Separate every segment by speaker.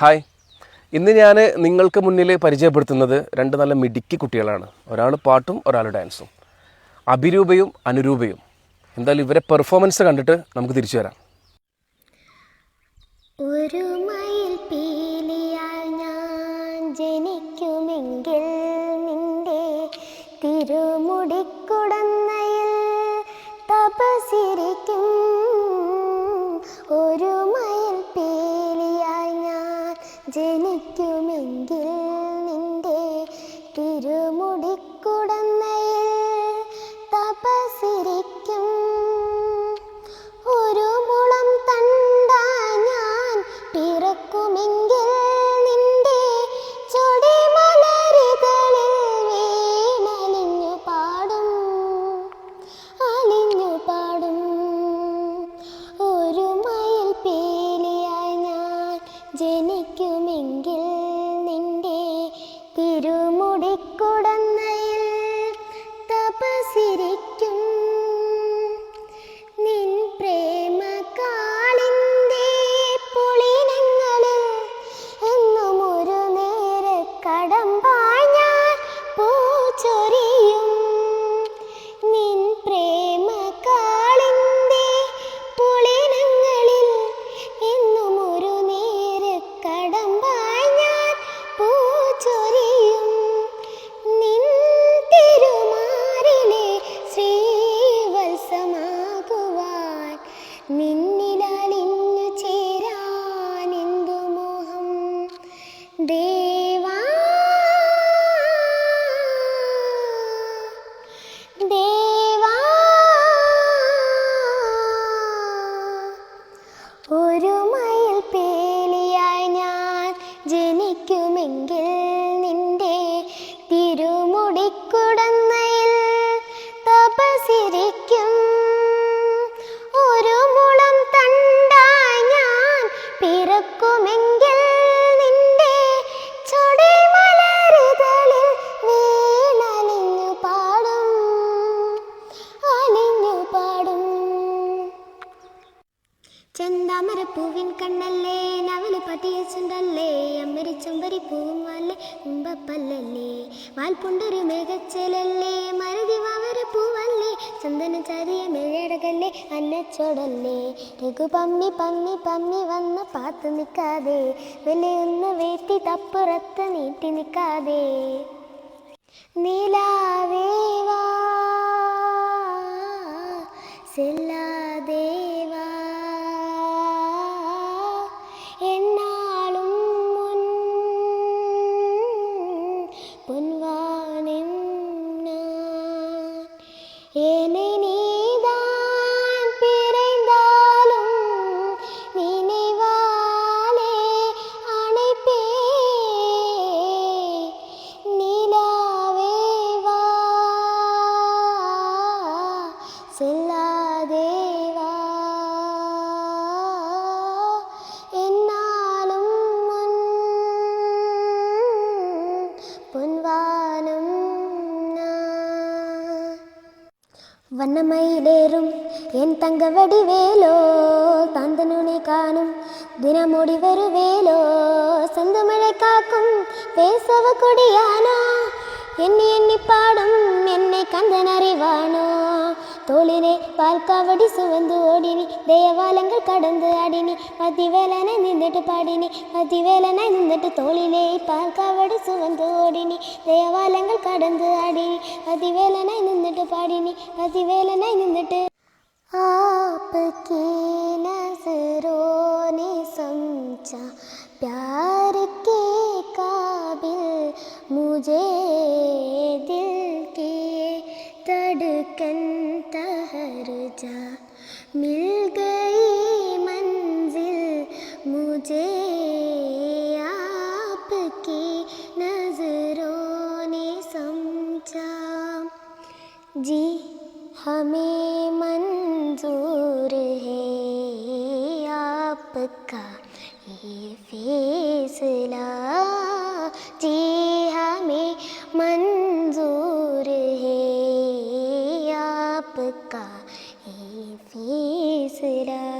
Speaker 1: Hi. ഇന്ന് ഞാൻ നിങ്ങൾക്ക് മുന്നിൽ പരിചയപ്പെടുത്തുന്നത് രണ്ട് നല്ല മിടുക്കി കുട്ടികളാണ്. ഒരാൾ പാട്ടും ഒരാൾ ഡാൻസും. അഭിരൂപയും അനുരൂപയും. എന്തായാലും ഇവരെ പെർഫോമൻസ് കണ്ടിട്ട് നമുക്ക് തിരിച്ചു വരാം.
Speaker 2: ഒരു മയിൽ Me. പിറക്കുമെങ്കിൽ പൂവും അല്ലേ ഉമ്പപ്പല്ലല്ലേ വാൽപുണ്ടൊരു മേഘച്ചലല്ലേ? മരതി വാവര പൂവല്ലേ? ചന്ദന ചാരിയ മെഴടകല്ലേ അന്നച്ചോടല്ലേ? രഘു പമ്മി പമ്മി പമ്മി വന്ന് പാത്ത് നിൽക്കാതെ വിലയൊന്ന് വേത്തി തപ്പുറത്ത് നീട്ടി നിൽക്കാതെ നീലാവേവാ pano வண்ணமயிலேறும் என் தங்க வடிவேலோ தாந்தனுனை காணும் தினமுடி வருவேலோ சந்தமழை காக்கும் பேசவ கொடியானா எண்ணி எண்ணி பாடும் என்னை கந்தன் அறிவானோ தோளிலே பால்காவடி சுவந்து ஓடினி தேவாலங்கள் கடந்து ஆடினி மதிவேலனை நின்றுட்டு பாடினி மதிவேலனை நின்றுட்டு தோளிலே பால்காவடி சுவந்து ஓடினி தேவாலங்கள் கடந்து ஆடினி மதிவேலனை நின்றுட்டு பாடினி மதிவேலனை நின்றுட்டு ஆ ये जी हमें मंजूर है। आपका ये फैसला।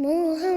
Speaker 2: Murah.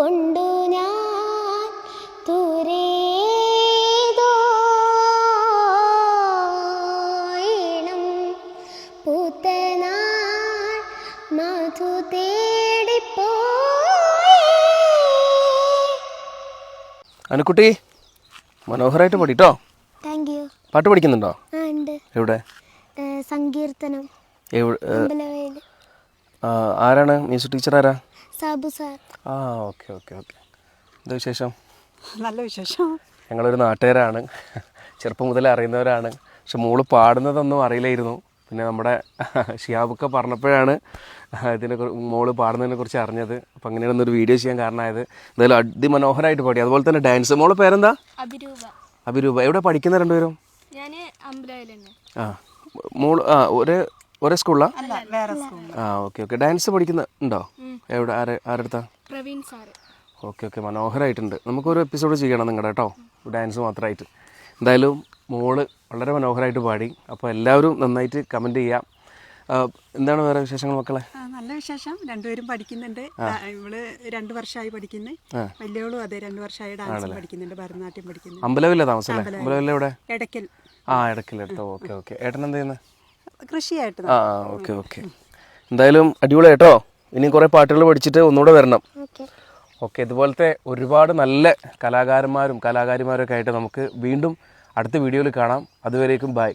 Speaker 2: കൊണ്ടു ഞാൻ തുരേതോണം പുത്തനാൾ മധു തേടിപ്പോട്ടി
Speaker 1: അനുക്കുട്ടി മനോഹരമായിട്ട് പഠിട്ടോ
Speaker 2: താങ്ക് യു
Speaker 1: പാട്ട് പഠിക്കുന്നുണ്ടോ?
Speaker 2: ആ ഉണ്ട്.
Speaker 1: എവിടെ?
Speaker 2: സങ്കീർത്തനം.
Speaker 1: എവിടെ ആരാണ്? മ്യൂസിക് ടീച്ചർ ആരാ?
Speaker 2: സാബു സാർ.
Speaker 1: ആ ഓക്കെ ഓക്കെ ഓക്കെ. എന്താ വിശേഷം?
Speaker 3: നല്ല വിശേഷം.
Speaker 1: ഞങ്ങളൊരു നാട്ടുകാരാണ്. ചെറുപ്പം മുതൽ അറിയുന്നവരാണ്. പക്ഷെ മോൾ പാടുന്നതൊന്നും അറിയില്ലായിരുന്നു. പിന്നെ നമ്മുടെ ഷിയാബൊക്കെ പറഞ്ഞപ്പോഴാണ് ഇതിനെ മോൾ പാടുന്നതിനെ കുറിച്ച് അറിഞ്ഞത്. അപ്പം അങ്ങനെയാണ് ഒരു വീഡിയോ ചെയ്യാൻ കാരണമായത്. എന്തായാലും അതിമനോഹരമായിട്ട് പാടി. അതുപോലെ തന്നെ ഡാൻസ്. മോൾ പേരെന്താ?
Speaker 4: അഭിരൂപ.
Speaker 1: അഭിരൂപ. എവിടെ പഠിക്കുന്ന രണ്ടുപേരും?
Speaker 4: ഞാൻ
Speaker 1: ആ. മോൾ ആ ഒരേ ഒരേ സ്കൂളിലാ?
Speaker 3: അല്ല വേറെ സ്കൂൾ
Speaker 1: ആ ഓക്കെ ഓക്കെ. ഡാൻസ് പഠിക്കുന്ന ഉണ്ടോ? എവിടെ ആരെ ആരെടുത്താ? Okay okay. മനോഹരമായിട്ടുണ്ട് നമുക്കൊരു എപ്പിസോഡ് ചെയ്യണം നിങ്ങളുടെ കേട്ടോ. ഡാൻസ് മാത്രമായിട്ട്. എന്തായാലും മോൾ വളരെ മനോഹരമായിട്ട് പാടി. അപ്പോൾ എല്ലാവരും നന്നായിട്ട് കമന്റ് ചെയ്യാം. ആ, എന്താണ് വേറെ വിശേഷങ്ങൾ മക്കളെ?
Speaker 3: നല്ല വിശേഷം. രണ്ടുപേരും പഠിക്കുന്നുണ്ട്. ഇവൾ രണ്ടു വർഷമായി പഠിക്കുന്നത് വലിയവളും അതെ രണ്ടു വർഷമായി ഡാൻസ് പഠിക്കുന്നുണ്ട്. ഭരതനാട്യം പഠിക്കുന്നു
Speaker 1: അമ്പലവില്ല താമസം അമ്പലവില്ല എവിടെ
Speaker 3: ഇടയ്ക്കൽ
Speaker 1: ആ ഇടയ്ക്കൽ എടുത്തോ. Okay okay. ഏട്ടൻ എന്ത് ചെയ്യുന്നത്
Speaker 3: കൃഷിയായിട്ട്
Speaker 1: ആ ഓക്കെ ഓക്കെ. എന്തായാലും അടിപൊളി കേട്ടോ. ഇനി കുറേ പാട്ടുകൾ പഠിച്ചിട്ട് ഒന്നുകൂടെ വരണം.
Speaker 2: ഓക്കെ.
Speaker 1: ഓക്കെ ഇതുപോലത്തെ ഒരുപാട് നല്ല കലാകാരന്മാരും കലാകാരിമാരും ഒക്കെ ആയിട്ട് നമുക്ക് വീണ്ടും അടുത്ത വീഡിയോയിൽ കാണാം. അതുവരേക്കും ബൈ.